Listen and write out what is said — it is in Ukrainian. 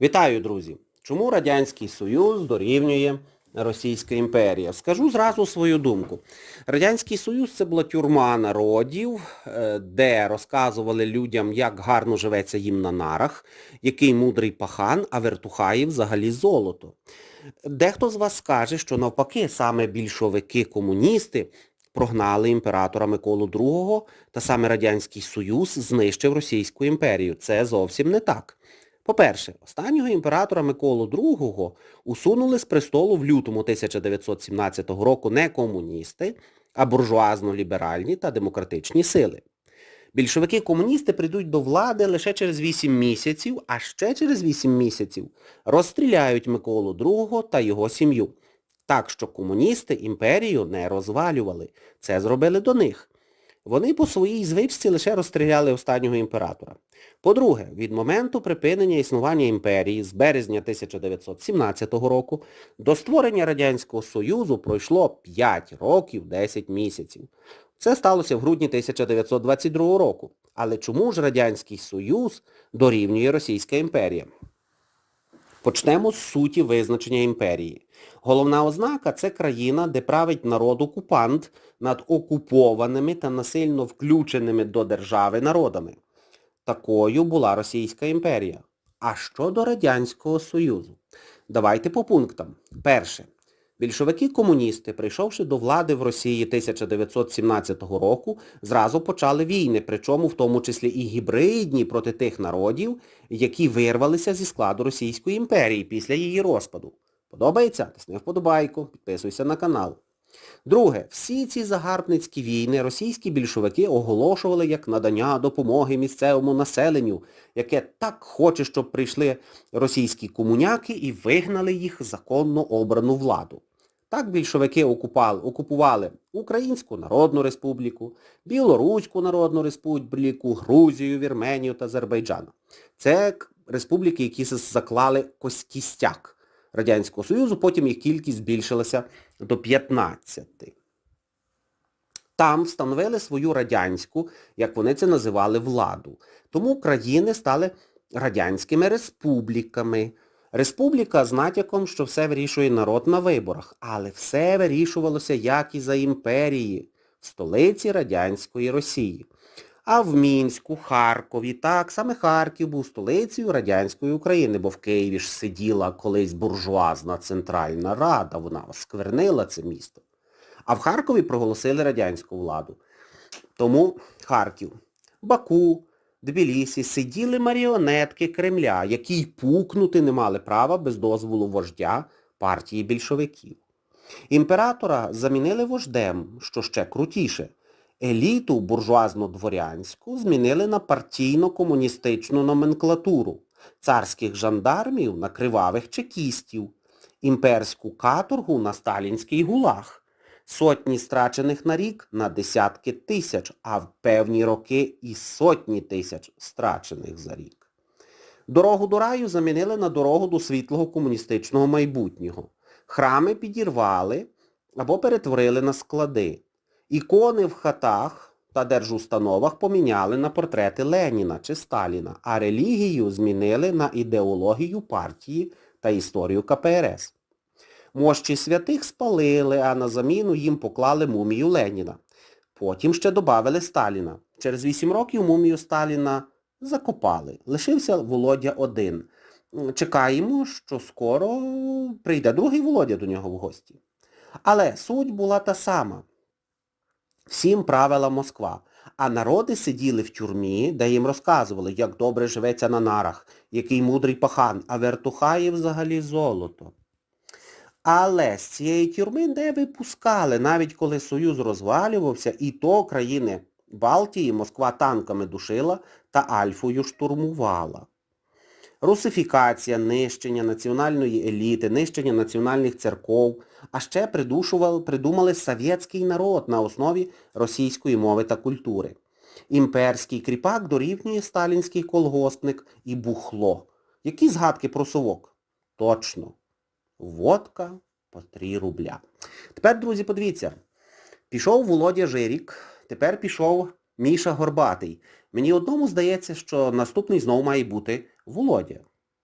Вітаю, друзі! Чому Радянський Союз дорівнює Російська імперія? Скажу зразу свою думку. Радянський Союз це була тюрма народів, е, де розказували людям, як гарно живеться їм на нарах, який мудрий пахан, а вертухаї взагалі золото. Дехто з вас скаже, що навпаки, саме більшовики-комуністи прогнали імператора Миколу II та саме Радянський Союз знищив Російську імперію. Це зовсім не так. По-перше, останнього імператора Миколу II усунули з престолу в лютому 1917 року не комуністи, а буржуазно-ліберальні та демократичні сили. Більшовики-комуністи прийдуть до влади лише через 8 місяців, а ще через 8 місяців розстріляють Миколу II та його сім'ю. Так що комуністи імперію не розвалювали. Це зробили до них. Вони по своїй звичці лише розстріляли останнього імператора. По-друге, від моменту припинення існування імперії з березня 1917 року до створення Радянського Союзу пройшло 5 років 10 місяців. Це сталося в грудні 1922 року. Але чому ж Радянський Союз дорівнює Російська імперія? Почнемо з суті визначення імперії. Головна ознака – це країна, де править народ-окупант над окупованими та насильно включеними до держави народами. Такою була Російська імперія. А щодо Радянського Союзу? Давайте по пунктам. Перше. Більшовики-комуністи, прийшовши до влади в Росії 1917 року, зразу почали війни, причому в тому числі і гібридні проти тих народів, які вирвалися зі складу Російської імперії після її розпаду. Подобається? Тисни вподобайку, підписуйся на канал. Друге, всі ці загарбницькі війни російські більшовики оголошували як надання допомоги місцевому населенню, яке так хоче, щоб прийшли російські комуняки і вигнали їх законно обрану владу. Так більшовики окупували Українську Народну Республіку, Білоруську Народну Республіку, Грузію, Вірменію та Азербайджан. Це республіки, які заклали кістяк Радянського Союзу, потім їх кількість збільшилася до 15. Там встановили свою радянську, як вони це називали, владу. Тому країни стали радянськими республіками. Республіка з натяком, що все вирішує народ на виборах, але все вирішувалося як і за імперії, в столиці Радянської Росії. А в Мінську, Харкові, так, саме Харків був столицею Радянської України, бо в Києві ж сиділа колись буржуазна Центральна Рада, вона осквернила це місто. А в Харкові проголосили радянську владу. Тому Харків, Баку, Тбілісі сиділи маріонетки Кремля, які й пукнути не мали права без дозволу вождя партії більшовиків. Імператора замінили вождем, що ще крутіше. Еліту буржуазно-дворянську змінили на партійно-комуністичну номенклатуру, царських жандармів на кривавих чекістів, імперську каторгу на сталінський гулаг, сотні страчених на рік на десятки тисяч, а в певні роки і сотні тисяч страчених за рік. Дорогу до раю замінили на дорогу до світлого комуністичного майбутнього. Храми підірвали або перетворили на склади. Ікони в хатах та держустановах поміняли на портрети Леніна чи Сталіна, а релігію змінили на ідеологію партії та історію КПРС. Мощі святих спалили, а на заміну їм поклали мумію Леніна. Потім ще додали Сталіна. Через 8 років мумію Сталіна закопали. Лишився Володя один. Чекаємо, що скоро прийде другий Володя до нього в гості. Але суть була та сама. Всім правила Москва. А народи сиділи в тюрмі, де їм розказували, як добре живеться на нарах, який мудрий пахан, а вертухаї взагалі золото. Але з цієї тюрми не випускали, навіть коли Союз розвалювався, і то країни Балтії Москва танками душила та Альфою штурмувала. Русифікація, нищення національної еліти, нищення національних церков, а ще придумали совєтський народ на основі російської мови та культури. Імперський кріпак дорівнює сталінський колгоспник і бухло. Які згадки про совок? Точно. Водка по 3 рубля. Тепер, друзі, подивіться. Пішов Володя Жирік, тепер пішов Міша Горбатий. Мені одному здається, що наступний знову має бути Володя.